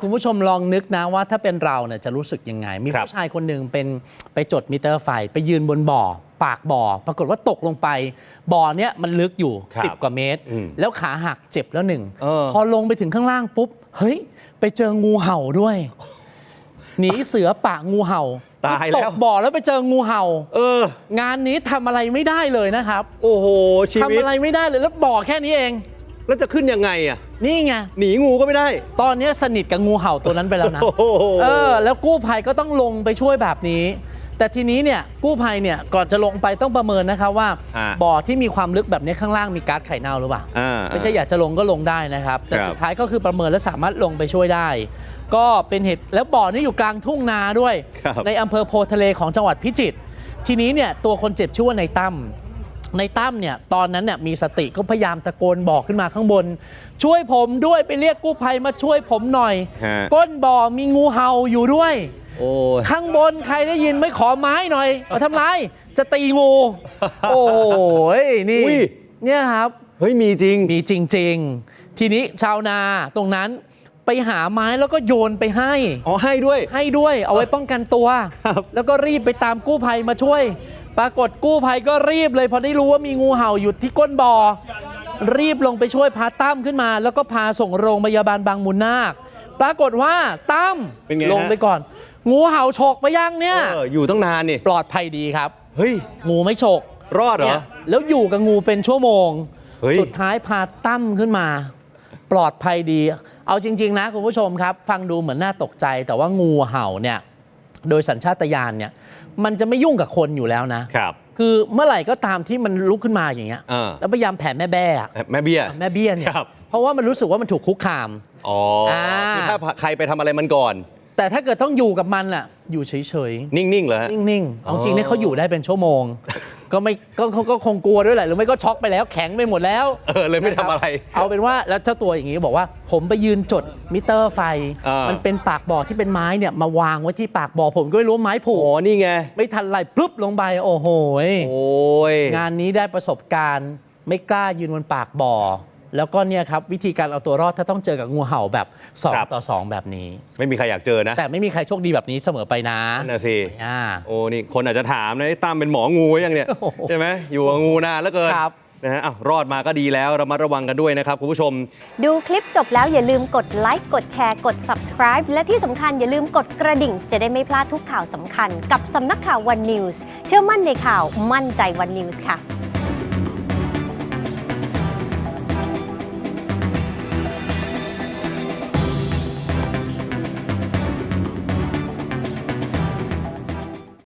คุณผู้ชมลองนึกนะว่าถ้าเป็นเราเนี่ยจะรู้สึกยังไง มีครับผู้ชายคนหนึ่งเป็นไปจดมิเตอร์ไฟ ไปยืนบนบ่อ ปากบ่อ ปรากฏว่าตกลงไป บ่อเนี้ยมันลึกอยู่ครับ10 กว่าเมตรอืมแล้วขาหักเจ็บแล้วหนึ่งเออพอลงไปถึงข้างล่างปุ๊บ เฮ้ย ไปเจองูเห่าด้วย หนีเสือปะงูเห่าตายตแล้วกบ่อแล้วไปเจองูเห่า เออ งานนี้ทำอะไรไม่ได้เลยนะครับ โอ้โหชีทำวิตอะไรไม่ได้เลยแล้วบ่อแค่นี้เอง แล้วจะขึ้นยังไงอะ นี่ไง หนีงูก็ไม่ได้ ตอนนี้สนิทกับงูเห่าตัวนั้นไปแล้วนะ โอ้โห เออ แล้วกู้ภัยก็ต้องลงไปช่วยแบบนี้ แต่ทีนี้เนี่ยกู้ภัยเนี่ยก่อนจะลงไปต้องประเมินนะครับว่า อ่าบ่อที่มีความลึกแบบนี้ข้างล่างมีก๊าซไข่เน่าหรือเปล่า อ่าไม่ใช่อยากจะลงก็ลงได้นะครับ แต่ครับ สุดท้ายก็คือประเมินและสามารถลงไปช่วยได้ ก็เป็นเหตุแล้วบ่อนี้อยู่กลางทุ่งนาด้วย ครับในอำเภอโพทะเลของจังหวัดพิจิตรทีนี้เนี่ยตัวคนเจ็บชื่อว่าในตั้ม ในตั้มเนี่ยตอนนั้นเนี่ยมีสติก็พยายามตะโกนบอกขึ้นมาข้างบน ช่วยผมด้วยไปเรียกกู้ภัยมาช่วยผมหน่อย ฮะ ก้นบ่อมีงูเห่าอยู่ด้วย โอ้ย ข้างบนใครได้ยินไม่ขอไม้หน่อยเอาทำไรจะตีงู โอ้ยนี่อุ้ยเนี่ยครับ เฮ้ยมีจริง มีจริง ๆ ทีนี้ชาวนาตรงนั้นไปหาไม้แล้วก็โยนไปให้ อ๋อให้ด้วย ให้ด้วยเอาไว้ป้องกันตัว ครับ แล้วก็รีบไปตามกู้ภัยมาช่วย ปรากฏกู้ภัยก็รีบเลยพอได้รู้ว่ามีงูเห่าอยู่ที่ก้นบ่อรีบลงไปช่วยพาตั้มขึ้นมา แล้วก็พาส่งโรงพยาบาลบางมุนนาค ปรากฏว่าตั้มเป็นไงฮะ ลงไปก่อน งูเห่าฉกไปยังเนี่ย เอออยู่ตั้งนานนี่ ปลอดภัยดีครับ เฮ้ย งูไม่ฉกรอดเหรเนี่อ ยแล้วอยู่กับงูเป็นชั่วโมง เฮ้ย สุดท้ายพาตั้มขึ้นมา ปลอดภัยดี เอาจริง ๆ นะคุณผู้ชมครับ ฟังดูเหมือนน่าตกใจ แต่ว่างูเห่าเนี่ย โดยสัญชาตญาณเนี่ยมันจะไม่ยุ่งกับคนอยู่แล้วนะครับ คือเมื่อไหร่ก็ตามที่มันลุกขึ้นมาอย่างเงี้ย เออ แล้วพยายามแผ่แม่แบ้อะแม่เบี้ย แม่เบี้ยเนี่ยครับ เพราะว่ามันรู้สึกว่ามันถูกคุกคาม อ๋ออาคือถ้าใครไปทำอะไรมันก่อน แต่ถ้าเกิดต้องอยู่กับมันอะ อยู่เฉยๆ นิ่งๆเหรอฮะ นิ่ง ๆ เอาจริงเนี่ยเขาอยู่ได้เป็นชั่วโมง ก็ไม่ก็เขาก็คงกลัวด้วยแหละหรือไม่ก็ช็อกไปแล้วแข็งไปหมดแล้วเออเลยไม่ทำอะไรนคบเอาเป็นว่าแล้วเจ้าตัวอย่างนี้บอกว่า ผมไปยืนจดมิเตอร์ไฟ อ่ามั มันเป็นปากบ่อที่เป็นไม้เนี่ยมาวางไว้ที่ปากบ่อผมก็ไม่รู้ว่าไม้ผูก อ๋อนี่ไง ไม่ทันไรปุ๊บลงไปโอ้โหยโอ้ย งานนี้ได้ประสบการณ์ ไม่กล้ายืนบนปากบ่อ แล้วก็เนี่ยครับวิธีการเอาตัวรอดถ้าต้องเจอกับงูเห่าแบบ ครับ 2 ต่อ 2 แบบนี้ ไม่มีใครอยากเจอนะแต่ไม่มีใครโชคดีแบบนี้เสมอไปนะนั่นนะสิอ่า โอ้นี่คนอาจจะถามนะไอ้ตั้มเป็นหมองูยังเนี่ยโอ้โหใช่ไหมอยู่กับงูนานแล้วเกินครับ นะฮะอ้าวรอดมาก็ดีแล้วระมัดระวังกันด้วยนะครับคุณผู้ชม ดูคลิปจบแล้วอย่าลืมกดไลค์ กดแชร์ กด subscribe และที่สำคัญอย่าลืมกดกระดิ่ง จะได้ไม่พลาดทุกข่าวสำคัญ กับสำนักข่าว One News เชื่อมั่นในข่าวมั่นใจ One News ค่ะ